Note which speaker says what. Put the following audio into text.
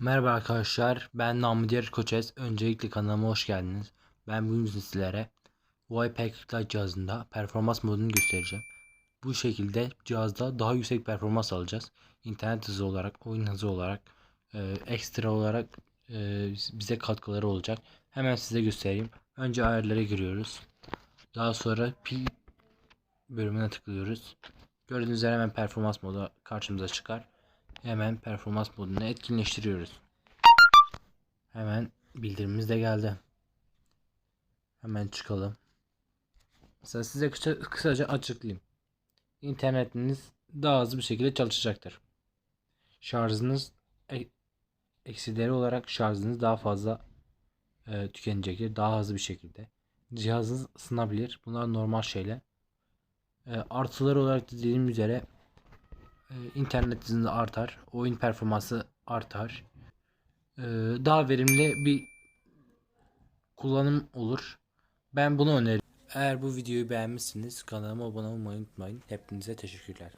Speaker 1: Merhaba arkadaşlar, ben Namıdiyer Koçes. Öncelikle kanalıma hoş geldiniz. Ben bugün sizlere Huawei P40 cihazında performans modunu göstereceğim. Bu şekilde cihazda daha yüksek performans alacağız. İnternet hızı olarak, oyun hızı olarak, e, ekstra olarak e, bize katkıları olacak. Hemen size göstereyim. Önce ayarlara giriyoruz. Daha sonra pil bölümüne tıklıyoruz. Gördüğünüz üzere hemen performans modu karşımıza çıkar. Hemen performans modunu etkinleştiriyoruz. Hemen bildirimimiz de geldi. Hemen çıkalım. Mesela size kısa, kısaca açıklayayım. İnternetiniz daha hızlı bir şekilde çalışacaktır. Şarjınız e- eksileri olarak şarjınız daha fazla e, tükenecektir. Daha hızlı bir şekilde. Cihazınız ısınabilir. Bunlar normal şeyler. E, artıları olarak dediğim üzere e, internet hızında artar. Oyun performansı artar. Ee, daha verimli bir kullanım olur. Ben bunu öneririm. Eğer bu videoyu beğenmişsiniz kanalıma abone olmayı unutmayın. Hepinize teşekkürler.